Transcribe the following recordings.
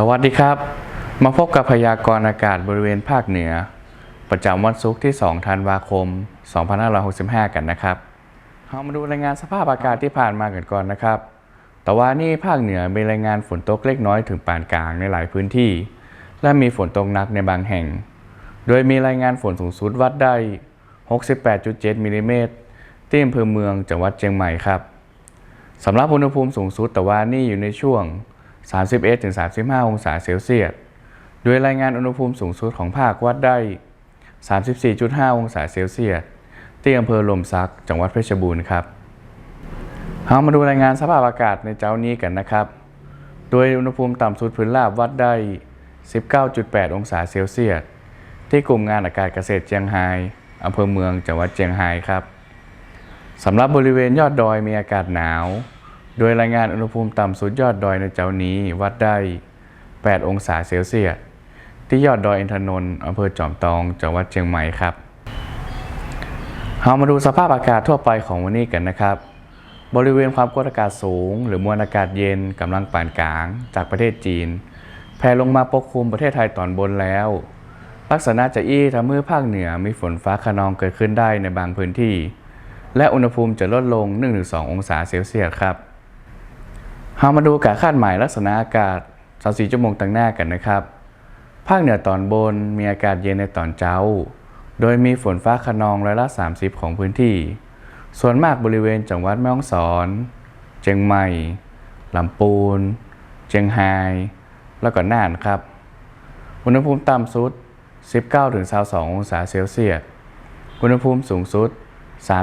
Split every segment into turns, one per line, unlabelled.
สวัสดีครับ มาพบกับพยากรณ์อากาศบริเวณภาคเหนือ ประจำวันศุกร์ที่ 2 ธันวาคม 2565 กันนะครับเรามาดูรายงานสภาพอากาศที่ผ่านมากันก่อนนะครับ แต่ว่านี่ภาคเหนือมีรายงานฝนตกเล็กน้อยถึงปานกลางในหลายพื้นที่ และมีฝนตกหนักในบางแห่ง โดยมีรายงานฝนสูงสุดวัดได้ 68.7 มิลลิเมตรที่อำเภอเมืองจังหวัดเชียงใหม่ครับสำหรับอุณหภูมิสูงสุดแต่ว่านี่อยู่ในช่วง 31-35 องศาเซลเซียส โดยรายงานอุณหภูมิสูงสุดของภาควัดได้ 34.5 องศาเซลเซียส ที่อำเภอลมซัก จังหวัดเพชรบูรณ์ครับเรามาดูรายงานสภาพอากาศในเจ้านี้กันนะครับ โดยอุณหภูมิต่ำสุดพื้นราบวัดได้ 19.8 องศาเซลเซียส ที่กลุ่มงานอากาศเกษตรเชียงไฮ้อำเภอเมืองจังหวัดเชียงไฮ้ครับ สำหรับบริเวณยอดดอยมีอากาศหนาว โดยรายงานอุณหภูมิต่ำสุดยอดดอยในเจ้านี้วัดได้ 8 องศาเซลเซียส ที่ยอดดอยอินทนนท์อำเภอจอมตอง จังหวัดเชียงใหม่ครับ เรามาดูสภาพอากาศทั่วไปของวันนี้กันนะครับ บริเวณความกดอากาศสูง หรือมวลอากาศเย็นกำลังปานกลาง จากประเทศจีน แผ่ลงมาปกคลุมประเทศไทยตอนบนแล้ว ลักษณะจะอี้ทำให้ภาคเหนือมีฝนฟ้าคะนองเกิดขึ้นได้ในบางพื้นที่ และอุณหภูมิจะลดลง 1-2 องศาเซลเซียสครับ เรามาดูการคาดหมายลักษณะอากาศ24ชั่วโมงตั้งหน้ากันนะครับ ภาคเหนือตอนบนมีอากาศเย็นในตอนเช้า โดยมีฝนฟ้าคะนองร้อยละ 30 ของพื้นที่ ส่วนมากบริเวณจังหวัดแม่ฮ่องสอน เชียงใหม่ ลำปูน เชียงไฮ้แล้วก็น่านครับ อุณหภูมิต่ำสุด 19-22 องศาเซลเซียส อุณหภูมิสูงสุด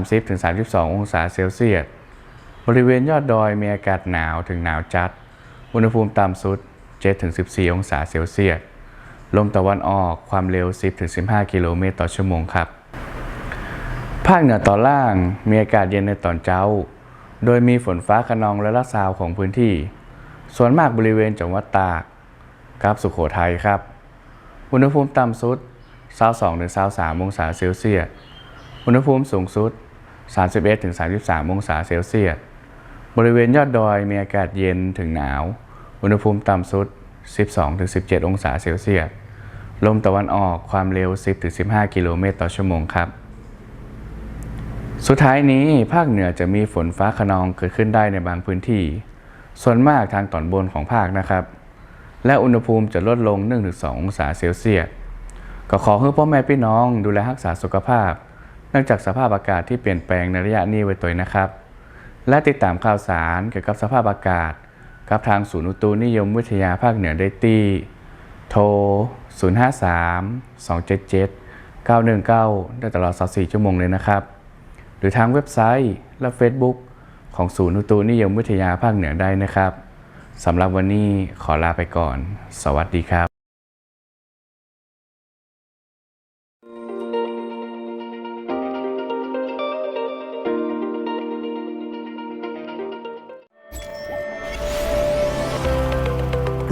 30-32 องศาเซลเซียส บริเวณยอดดอยมีอากาศหนาวถึงหนาวจัด อุณหภูมิต่ำสุด 7-14 องศาเซลเซียส ลมตะวันออกความเร็ว 10-15 กิโลเมตรต่อชั่วโมงครับ ภาคเหนือตอนล่างมีอากาศเย็นในตอนเช้า โดยมีฝนฟ้าคะนองและละซาวของพื้นที่ ส่วนมากบริเวณจังหวัดตากกับสุโขทัยครับ อุณหภูมิต่ำสุด 22-23 องศาเซลเซียส อุณหภูมิสูงสุด 31-33 องศาเซลเซียส บริเวณยอดดอยมีอากาศเย็นถึงหนาว อุณหภูมิต่ำสุด 12-17 องศาเซลเซียส ลมตะวันออกความเร็ว 10-15 กิโลเมตรต่อชั่วโมงครับ สุดท้ายนี้ภาคเหนือจะมีฝนฟ้าคะนองเกิดขึ้นได้ในบางพื้นที่ ส่วนมากทางตอนบนของภาคนะครับ และอุณหภูมิจะลดลง 1-2 องศาเซลเซียส ก็ขอให้พ่อแม่พี่น้องดูแลรักษาสุขภาพ เนื่องจากสภาพอากาศที่เปลี่ยนแปลงในระยะนี้ไว้ตัวนะครับ และติดตามข่าวสารเกี่ยวกับสภาพอากาศ กับทางศูนย์อุตุนิยมวิทยาภาคเหนือได้ที่โทร 053 277 919 ได้ตลอด 24 ชั่วโมงเลยนะครับ หรือทางเว็บไซต์และ Facebook ของศูนย์อุตุนิยมวิทยาภาคเหนือได้นะครับ สำหรับวันนี้ขอลาไปก่อน สวัสดีครับ